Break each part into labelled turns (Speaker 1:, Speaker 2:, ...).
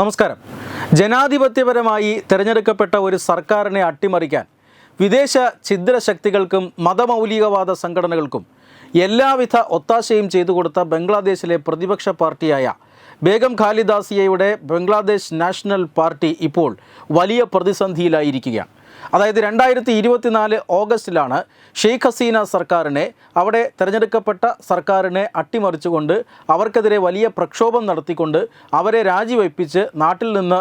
Speaker 1: നമസ്കാരം. ജനാധിപത്യപരമായി തിരഞ്ഞെടുക്കപ്പെട്ട ഒരു സർക്കാരിനെ അട്ടിമറിക്കാൻ വിദേശ ഛിദ്രശക്തികൾക്കും മതമൗലികവാദ സംഘടനകൾക്കും എല്ലാവിധ ഒത്താശയും ചെയ്തു കൊടുത്ത ബംഗ്ലാദേശിലെ പ്രതിപക്ഷ പാർട്ടിയായ ബേഗം ഖാലിദാസിയയുടെ ബംഗ്ലാദേശ് നാഷണൽ പാർട്ടി ഇപ്പോൾ വലിയ പ്രതിസന്ധിയിലായിരിക്കുകയാണ്. അതായത് രണ്ടായിരത്തി ഇരുപത്തിനാല് ഓഗസ്റ്റിലാണ് ഷെയ്ഖ് ഹസീന സർക്കാരിനെ അവിടെ തിരഞ്ഞെടുക്കപ്പെട്ട സർക്കാരിനെ അട്ടിമറിച്ചുകൊണ്ട് അവർക്കെതിരെ വലിയ പ്രക്ഷോഭം നടത്തിക്കൊണ്ട് അവരെ രാജിവയ്പ്പിച്ച് നാട്ടിൽ നിന്ന്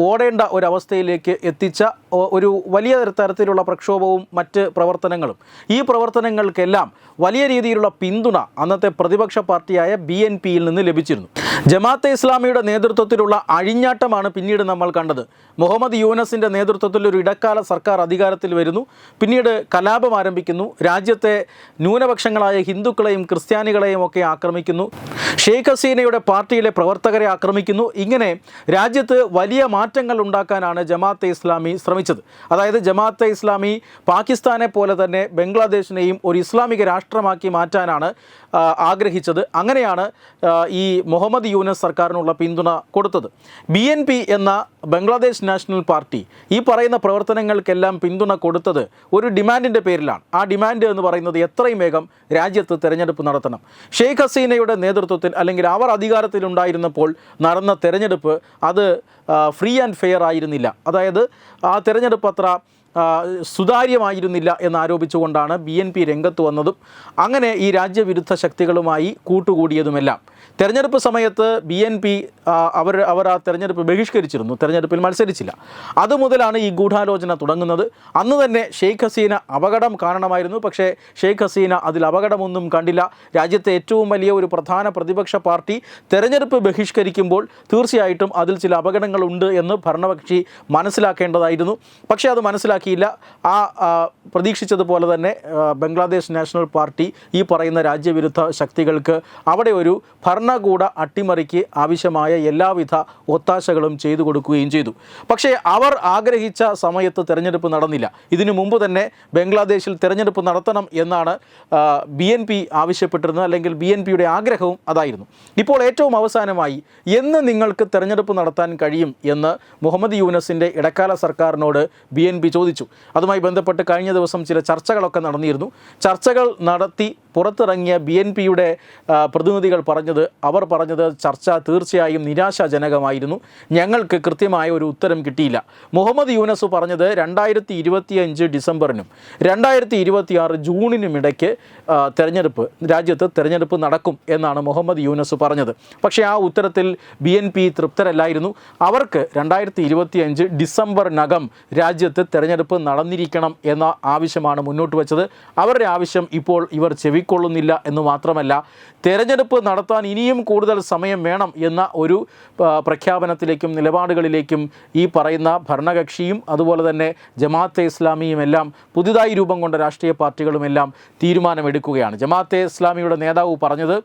Speaker 1: ഓടേണ്ട ഒരവസ്ഥയിലേക്ക് എത്തിച്ച ഒരു വലിയ തരത്തിലുള്ള പ്രക്ഷോഭവും മറ്റ് പ്രവർത്തനങ്ങളും. ഈ പ്രവർത്തനങ്ങൾക്കെല്ലാം വലിയ രീതിയിലുള്ള പിന്തുണ അന്നത്തെ പ്രതിപക്ഷ പാർട്ടിയായ ബി എൻ പിയിൽ നിന്ന് ലഭിച്ചിരുന്നു. ജമാഅത്തെ ഇസ്ലാമിയുടെ നേതൃത്വത്തിലുള്ള അഴിഞ്ഞാട്ടമാണ് പിന്നീട് നമ്മൾ കണ്ടത്. മുഹമ്മദ് യൂനസിന്റെ നേതൃത്വത്തിൽ ഒരു ഇടക്കാല സർക്കാർ അധികാരത്തിൽ വരുന്നു. പിന്നീട് കലാപം ആരംഭിക്കുന്നു. രാജ്യത്തെ ന്യൂനപക്ഷങ്ങളായ ഹിന്ദുക്കളെയും ക്രിസ്ത്യാനികളെയും ഒക്കെ ആക്രമിക്കുന്നു. ഷെയ്ഖ് ഹസീനയുടെ പാർട്ടിയിലെ പ്രവർത്തകരെ ആക്രമിക്കുന്നു. ഇങ്ങനെ രാജ്യത്ത് വലിയ മാറ്റങ്ങൾ ഉണ്ടാക്കാനാണ് ജമാഅത്തെ ഇസ്ലാമി ശ്രമിച്ചത്. അതായത് ജമാഅത്തെ ഇസ്ലാമി പാകിസ്ഥാനെ പോലെ തന്നെ ബംഗ്ലാദേശിനെയും ഒരു ഇസ്ലാമിക രാഷ്ട്രമാക്കി മാറ്റാനാണ് ആഗ്രഹിച്ചത്. അങ്ങനെയാണ് ഈ മുഹമ്മദ് യൂനസ് സർക്കാരിനുള്ള പിന്തുണ കൊടുത്തത്. ബി എൻ പി എന്ന ബംഗ്ലാദേശ് നാഷണൽ പാർട്ടി ഈ പറയുന്ന പ്രവർത്തനങ്ങൾക്കെല്ലാം പിന്തുണ കൊടുത്തത് ഒരു ഡിമാൻഡിന്റെ പേരിലാണ്. ആ ഡിമാൻഡ് എന്ന് പറയുന്നത് എത്രയും വേഗം രാജ്യത്ത് തെരഞ്ഞെടുപ്പ് നടത്തണം. ഷെയ്ഖ് ഹസീനയുടെ നേതൃത്വത്തിൽ അല്ലെങ്കിൽ അവർ അധികാരത്തിലുണ്ടായിരുന്നപ്പോൾ നടന്ന തെരഞ്ഞെടുപ്പ് അത് ഫ്രീ ആൻഡ് ഫെയർ ആയിരുന്നില്ല. അതായത് ആ തെരഞ്ഞെടുപ്പ് അത്ര സുതാര്യമായിരുന്നില്ല എന്നാരോപിച്ചുകൊണ്ടാണ് ബി എൻ പി രംഗത്ത് വന്നതും അങ്ങനെ ഈ രാജ്യവിരുദ്ധ ശക്തികളുമായി കൂട്ടുകൂടിയതുമെല്ലാം. തെരഞ്ഞെടുപ്പ് സമയത്ത് ബി എൻ പി അവർ അവർ ആ തെരഞ്ഞെടുപ്പ് ബഹിഷ്കരിച്ചിരുന്നു. തെരഞ്ഞെടുപ്പിൽ മത്സരിച്ചില്ല. അതുമുതലാണ് ഈ ഗൂഢാലോചന തുടങ്ങുന്നത്. അന്ന് തന്നെ ഷെയ്ഖ് ഹസീന അപകടം കാരണമായിരുന്നു. പക്ഷേ ഷെയ്ഖ് ഹസീന അതിൽ അപകടമൊന്നും കണ്ടില്ല. രാജ്യത്തെ ഏറ്റവും വലിയ ഒരു പ്രധാന പ്രതിപക്ഷ പാർട്ടി തെരഞ്ഞെടുപ്പ് ബഹിഷ്കരിക്കുമ്പോൾ തീർച്ചയായിട്ടും അതിൽ ചില അപകടങ്ങളുണ്ട് എന്ന് ഭരണകക്ഷി മനസ്സിലാക്കേണ്ടതായിരുന്നു. പക്ഷേ അത് മനസ്സിലാക്കിയില്ല ആ ആ, പ്രതീക്ഷിച്ചതുപോലെ തന്നെ ബംഗ്ലാദേശ് നാഷണൽ പാർട്ടി ഈ പറയുന്ന രാജ്യവിരുദ്ധ ശക്തികൾക്ക് അവിടെ ഒരു ഭരണകൂട അട്ടിമറിക്ക് ആവശ്യമായ എല്ലാവിധ ഒത്താശകളും ചെയ്തു കൊടുക്കുകയും ചെയ്തു. പക്ഷേ അവർ ആഗ്രഹിച്ച സമയത്ത് തെരഞ്ഞെടുപ്പ് നടന്നില്ല. ഇതിനു മുമ്പ് തന്നെ ബംഗ്ലാദേശിൽ തെരഞ്ഞെടുപ്പ് നടത്തണം എന്നാണ് ബി എൻ പി ആവശ്യപ്പെട്ടിരുന്നത് അല്ലെങ്കിൽ ബി എൻ പിയുടെ ആഗ്രഹവും അതായിരുന്നു. ഇപ്പോൾ ഏറ്റവും അവസാനമായി എന്ന് നിങ്ങൾക്ക് തെരഞ്ഞെടുപ്പ് നടത്താൻ കഴിയും എന്ന് മുഹമ്മദ് യൂനസിന്റെ ഇടക്കാല സർക്കാരിനോട് ബി എൻ പി ചോദിച്ചു. അതുമായി ബന്ധപ്പെട്ട് കഴിഞ്ഞ ദിവസം ചില ചർച്ചകളൊക്കെ നടന്നിരുന്നു. ചർച്ചകൾ നടത്തി പുറത്തിറങ്ങിയ ബി എൻ പിയുടെ പ്രതിനിധികൾ പറഞ്ഞത് അവർ പറഞ്ഞത് ചർച്ച തീർച്ചയായും നിരാശാജനകമായിരുന്നു. ഞങ്ങൾക്ക് കൃത്യമായ ഒരു ഉത്തരം കിട്ടിയില്ല. മുഹമ്മദ് യൂനസ് പറഞ്ഞത് രണ്ടായിരത്തി ഇരുപത്തിയഞ്ച് ഡിസംബറിനും രണ്ടായിരത്തി ഇരുപത്തിയാറ് ജൂണിനും ഇടയ്ക്ക് തെരഞ്ഞെടുപ്പ് രാജ്യത്ത് തെരഞ്ഞെടുപ്പ് നടക്കും എന്നാണ് മുഹമ്മദ് യൂനസ് പറഞ്ഞത്. പക്ഷേ ആ ഉത്തരത്തിൽ ബി എൻ പി തൃപ്തരല്ലായിരുന്നു. അവർക്ക് രണ്ടായിരത്തി ഇരുപത്തിയഞ്ച് ഡിസംബറിനകം രാജ്യത്ത് തെരഞ്ഞെടുപ്പ് നടന്നിരിക്കണം എന്ന ആവശ്യമാണ് മുന്നോട്ട് വെച്ചത്. അവരുടെ ആവശ്യം ഇപ്പോൾ ഇവർ ചെവിക്കൊള്ളുന്നില്ല എന്ന് മാത്രമല്ല തെരഞ്ഞെടുപ്പ് നടത്താൻ ഇനിയും കൂടുതൽ സമയം വേണം എന്ന ഒരു പ്രഖ്യാപനത്തിലേക്കും നിലപാടുകളിലേക്കും ഈ പറയുന്ന ഭരണകക്ഷിയും അതുപോലെ തന്നെ ജമാഅത്തെ ഇസ്ലാമിയും എല്ലാം പുതുതായി രൂപം കൊണ്ട രാഷ്ട്രീയ പാർട്ടികളുമെല്ലാം തീരുമാനമെടുക്കുകയാണ്. ജമാഅത്തെ ഇസ്ലാമിയുടെ നേതാവ് പറഞ്ഞത്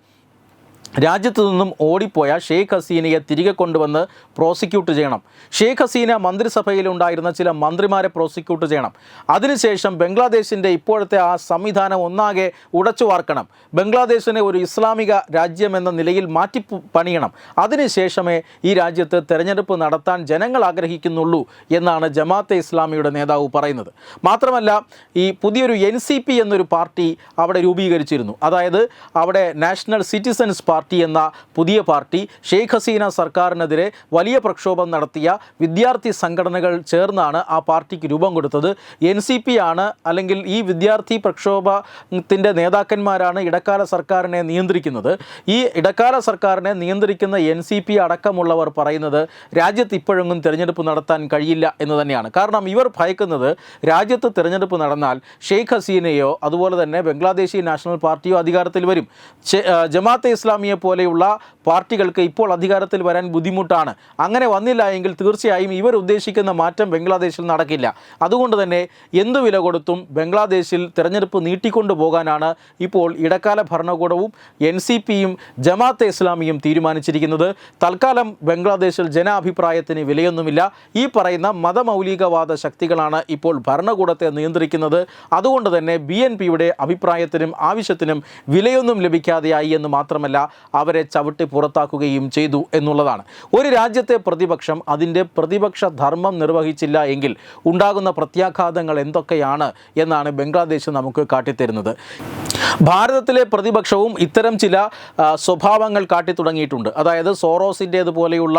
Speaker 1: രാജ്യത്തു നിന്നും ഓടിപ്പോയ ഷെയ്ഖ് ഹസീനയെ തിരികെ കൊണ്ടുവന്ന് പ്രോസിക്യൂട്ട് ചെയ്യണം. ഷെയ്ഖ് ഹസീന മന്ത്രിസഭയിലുണ്ടായിരുന്ന ചില മന്ത്രിമാരെ പ്രോസിക്യൂട്ട് ചെയ്യണം. അതിനുശേഷം ബംഗ്ലാദേശിന്റെ ഇപ്പോഴത്തെ ആ സംവിധാനം ഒന്നാകെ ഉടച്ചു വാർക്കണം. ബംഗ്ലാദേശിനെ ഒരു ഇസ്ലാമിക രാജ്യം എന്ന നിലയിൽ മാറ്റി പണിയണം. അതിനുശേഷമേ ഈ രാജ്യത്ത് തെരഞ്ഞെടുപ്പ് നടത്താൻ ജനങ്ങൾ ആഗ്രഹിക്കുന്നുള്ളൂ എന്നാണ് ജമാഅത്തെ ഇസ്ലാമിയുടെ നേതാവ് പറയുന്നത്. മാത്രമല്ല ഈ പുതിയൊരു എൻ എന്നൊരു പാർട്ടി അവിടെ രൂപീകരിച്ചിരുന്നു. അതായത് അവിടെ നാഷണൽ സിറ്റിസൺസ് പാർട്ടി എന്ന പുതിയ പാർട്ടി ഷെയ്ഖ് ഹസീന സർക്കാരിനെതിരെ വലിയ പ്രക്ഷോഭം നടത്തിയ വിദ്യാർത്ഥി സംഘടനകൾ ചേർന്നാണ് ആ പാർട്ടിക്ക് രൂപം കൊടുത്തത്. എൻ സി പി ആണ് അല്ലെങ്കിൽ ഈ വിദ്യാർത്ഥി പ്രക്ഷോഭത്തിന്റെ നേതാക്കന്മാരാണ് ഇടക്കാല സർക്കാരിനെ നിയന്ത്രിക്കുന്നത്. ഈ ഇടക്കാല സർക്കാരിനെ നിയന്ത്രിക്കുന്ന എൻ സി പി അടക്കമുള്ളവർ പറയുന്നത് രാജ്യത്ത് ഇപ്പോഴൊന്നും തിരഞ്ഞെടുപ്പ് നടത്താൻ കഴിയില്ല എന്ന് തന്നെയാണ്. കാരണം ഇവർ ഭയക്കുന്നത് രാജ്യത്ത് തിരഞ്ഞെടുപ്പ് നടന്നാൽ ഷെയ്ഖ് ഹസീനയോ അതുപോലെ തന്നെ ബംഗ്ലാദേശി നാഷണൽ പാർട്ടിയോ അധികാരത്തിൽ വരും. ജമാഅത്തെ ജമാഅത്തെ ഇസ്ലാമിയെ പോലെയുള്ള പാർട്ടികൾക്ക് ഇപ്പോൾ അധികാരത്തിൽ വരാൻ ബുദ്ധിമുട്ടാണ്. അങ്ങനെ വന്നില്ല എങ്കിൽ തീർച്ചയായും ഇവർ ഉദ്ദേശിക്കുന്ന മാറ്റം ബംഗ്ലാദേശിൽ നടക്കില്ല. അതുകൊണ്ട് തന്നെ എന്തു വില കൊടുത്തും ബംഗ്ലാദേശിൽ തിരഞ്ഞെടുപ്പ് നീട്ടിക്കൊണ്ടു പോകാനാണ് ഇപ്പോൾ ഇടക്കാല ഭരണകൂടവും എൻ സി പിയും ജമാഅത്തെ ഇസ്ലാമിയും തീരുമാനിച്ചിരിക്കുന്നത്. തൽക്കാലം ബംഗ്ലാദേശിൽ ജനാഭിപ്രായത്തിന് വിലയൊന്നുമില്ല. ഈ പറയുന്ന മതമൗലികവാദ ശക്തികളാണ് ഇപ്പോൾ ഭരണകൂടത്തെ നിയന്ത്രിക്കുന്നത്. അതുകൊണ്ട് തന്നെ ബി എൻ പിയുടെ അഭിപ്രായത്തിനും ആവശ്യത്തിനും വിലയൊന്നും ലഭിക്കാതെയായി എന്ന് മാത്രമല്ല അവരെ ചവിട്ടി പുറത്താക്കുകയും ചെയ്തു എന്നുള്ളതാണ്. ഒരു രാജ്യത്തെ പ്രതിപക്ഷം അതിന്റെ പ്രതിപക്ഷ ധർമ്മം നിർവഹിച്ചില്ല എങ്കിൽ ഉണ്ടാകുന്ന പ്രത്യാഘാതങ്ങൾ എന്തൊക്കെയാണ് എന്നാണ് ബംഗ്ലാദേശ് നമുക്ക് കാട്ടിത്തരുന്നത്. ഭാരതത്തിലെ പ്രതിപക്ഷവും ഇത്തരം ചില സ്വഭാവങ്ങൾ കാട്ടി തുടങ്ങിയിട്ടുണ്ട് അതായത് സോറോസിന്റേതുപോലെയുള്ള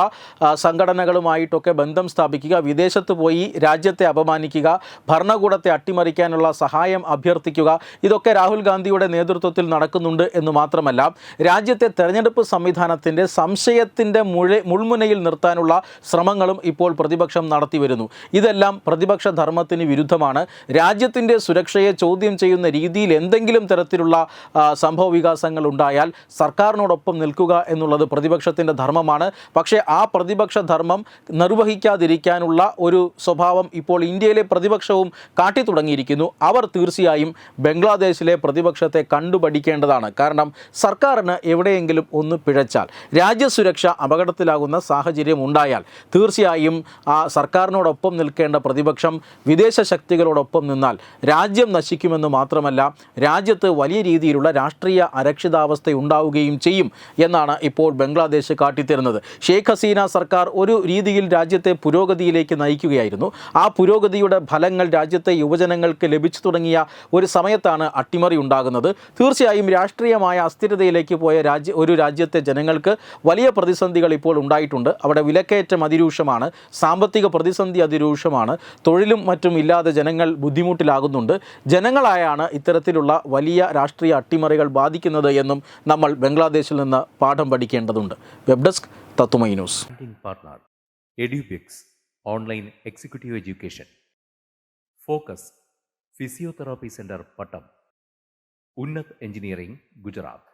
Speaker 1: സംഘടനകളുമായിട്ടൊക്കെ ബന്ധം സ്ഥാപിക്കുക വിദേശത്ത് പോയി രാജ്യത്തെ അപമാനിക്കുക ഭരണകൂടത്തെ അട്ടിമറിക്കാനുള്ള സഹായം അഭ്യർത്ഥിക്കുക ഇതൊക്കെ രാഹുൽ ഗാന്ധിയുടെ നേതൃത്വത്തിൽ നടക്കുന്നുണ്ട് എന്ന് മാത്രമല്ല രാജ്യത്തെ തെരഞ്ഞെടുപ്പ് സംവിധാനത്തിന്റെ സംശയത്തിന്റെ മുഴ മുൾമുനയിൽ നിർത്താനുള്ള ശ്രമങ്ങളും ഇപ്പോൾ പ്രതിപക്ഷം നടത്തി വരുന്നു. ഇതെല്ലാം പ്രതിപക്ഷ ധർമ്മത്തിന് വിരുദ്ധമാണ്. രാജ്യത്തിന്റെ സുരക്ഷയെ ചോദ്യം ചെയ്യുന്ന രീതിയിൽ എന്തെങ്കിലും തരത്തിലുള്ള സംഭവ വികാസങ്ങൾ ഉണ്ടായാൽ സർക്കാരിനോടൊപ്പം നിൽക്കുക എന്നുള്ളത് പ്രതിപക്ഷത്തിന്റെ ധർമ്മമാണ്. പക്ഷേ ആ പ്രതിപക്ഷ ധർമ്മം നിർവഹിക്കാതിരിക്കാനുള്ള ഒരു സ്വഭാവം ഇപ്പോൾ ഇന്ത്യയിലെ പ്രതിപക്ഷവും കാട്ടി തുടങ്ങിയിരിക്കുന്നു. അവർ തീർച്ചയായും ബംഗ്ലാദേശിലെ പ്രതിപക്ഷത്തെ കണ്ടുപഠിക്കേണ്ടതാണ്. കാരണം സർക്കാരിന് എവിടെയെങ്കിലും ഒന്ന് പിഴച്ചാൽ രാജ്യസുരക്ഷ അപകടത്തിലാകുന്ന സാഹചര്യം ഉണ്ടായാൽ തീർച്ചയായും ആ സർക്കാരിനോടൊപ്പം നിൽക്കേണ്ട പ്രതിപക്ഷം വിദേശ ശക്തികളോടൊപ്പം നിന്നാൽ രാജ്യം നശിക്കുമെന്ന് മാത്രമല്ല രാജ്യത്ത് വലിയ രീതിയിലുള്ള രാഷ്ട്രീയ അരക്ഷിതാവസ്ഥ ഉണ്ടാവുകയും ചെയ്യും എന്നാണ് ഇപ്പോൾ ബംഗ്ലാദേശ് കാട്ടിത്തരുന്നത്. ഷെയ്ഖ് ഹസീന സർക്കാർ ഒരു രീതിയിൽ രാജ്യത്തെ പുരോഗതിയിലേക്ക് നയിക്കുകയായിരുന്നു. ആ പുരോഗതിയുടെ ഫലങ്ങൾ രാജ്യത്തെ യുവജനങ്ങൾക്ക് ലഭിച്ചു തുടങ്ങിയ ഒരു സമയത്താണ് അട്ടിമറി ഉണ്ടാകുന്നത്. തീർച്ചയായും രാഷ്ട്രീയമായ അസ്ഥിരതയിലേക്ക് പോയ രാജ്യ ഒരു രാജ്യത്തെ ജനങ്ങൾക്ക് വലിയ പ്രതിസന്ധികൾ ഇപ്പോൾ ഉണ്ടായിട്ടുണ്ട്. അവിടെ വിലക്കയറ്റം അതിരൂക്ഷമാണ് സാമ്പത്തിക പ്രതിസന്ധി അതിരൂക്ഷമാണ്. തൊഴിലും മറ്റും ഇല്ലാതെ ജനങ്ങൾ ബുദ്ധിമുട്ടിലാകുന്നുണ്ട്. ജനങ്ങളായാണ് ഇത്തരത്തിലുള്ള വലിയ രാഷ്ട്രീയ അട്ടിമറികൾ ബാധിക്കുന്നത് എന്നും നമ്മൾ ബംഗ്ലാദേശിൽ നിന്ന് പാഠം പഠിക്കേണ്ടതുണ്ട്. വെബ് ഡെസ്ക് തത്തുമൈ news.
Speaker 2: EduBix Online Executive Education. Focus Physiotherapy Center Unnat engineering Gujarat